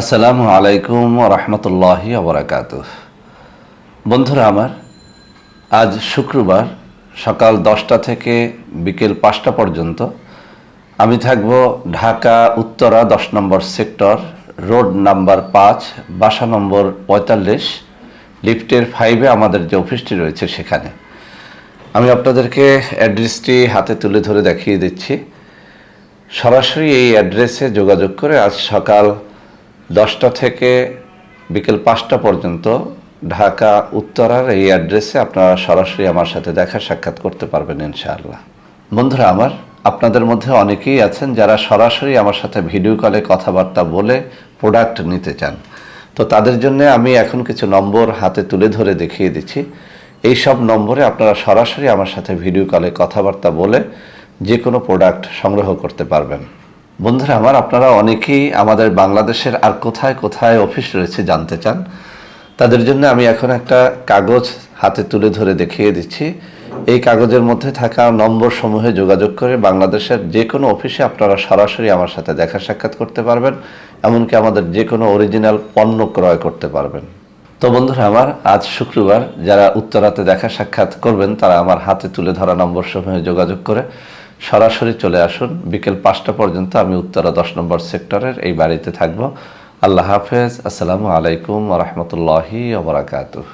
আসসালামু আলাইকুম রহমতুল্লাহি আবরাকাত বন্ধুরা আমার, আজ শুক্রবার সকাল দশটা থেকে বিকেল পাঁচটা পর্যন্ত আমি থাকব ঢাকা উত্তরা দশ নম্বর সেক্টর, রোড নাম্বার পাঁচ, বাসা নম্বর পঁয়তাল্লিশ, লিফটের ফাইভে আমাদের যে অফিসটি রয়েছে সেখানে। আমি আপনাদেরকে অ্যাড্রেসটি হাতে তুলে ধরে দেখিয়ে দিচ্ছি। সরাসরি এই অ্যাড্রেসে যোগাযোগ করে আজ সকাল দশটা থেকে বিকেল পাঁচটা পর্যন্ত ঢাকা উত্তরার এই অ্যাড্রেসে আপনারা সরাসরি আমার সাথে দেখা সাক্ষাৎ করতে পারবেন ইনশাআল্লাহ। বন্ধুরা, আমার আপনাদের মধ্যে অনেকেই আছেন যারা সরাসরি আমার সাথে ভিডিও কলে কথাবার্তা বলে প্রোডাক্ট নিতে চান। তো তাদের জন্য আমি এখন কিছু নম্বর হাতে তুলে ধরে দেখিয়ে দিচ্ছি। এই সব নম্বরে আপনারা সরাসরি আমার সাথে ভিডিও কলে কথাবার্তা বলে যে কোনো প্রোডাক্ট সংগ্রহ করতে পারবেন। বন্ধুরা, আমার আপনারা অনেকেই আমাদের বাংলাদেশের আর কোথায় কোথায় অফিস রয়েছে জানতে চান, তাদের জন্য আমি এখন একটা কাগজ হাতে তুলে ধরে দেখিয়ে দিচ্ছি। এই কাগজের মধ্যে থাকা নম্বর সমূহে যোগাযোগ করে বাংলাদেশের যে কোনো অফিসে আপনারা সরাসরি আমার সাথে দেখা সাক্ষাৎ করতে পারবেন, এমনকি আমাদের যে কোনো অরিজিনাল পণ্য ক্রয় করতে পারবেন। তো বন্ধুরা, আমার আজ শুক্রবার যারা উত্তরাতে দেখা সাক্ষাৎ করবেন, তারা আমার হাতে তুলে ধরা নম্বর সমূহে যোগাযোগ করে সরাসরি চলে আসুন। বিকেল পাঁচটা পর্যন্ত আমি উত্তরা দশ নম্বর সেক্টরের এই বাড়িতে থাকব। আল্লাহ হাফেজ। আসসালামু আলাইকুম রহমতুল্লাহি ওবরাকাতুহ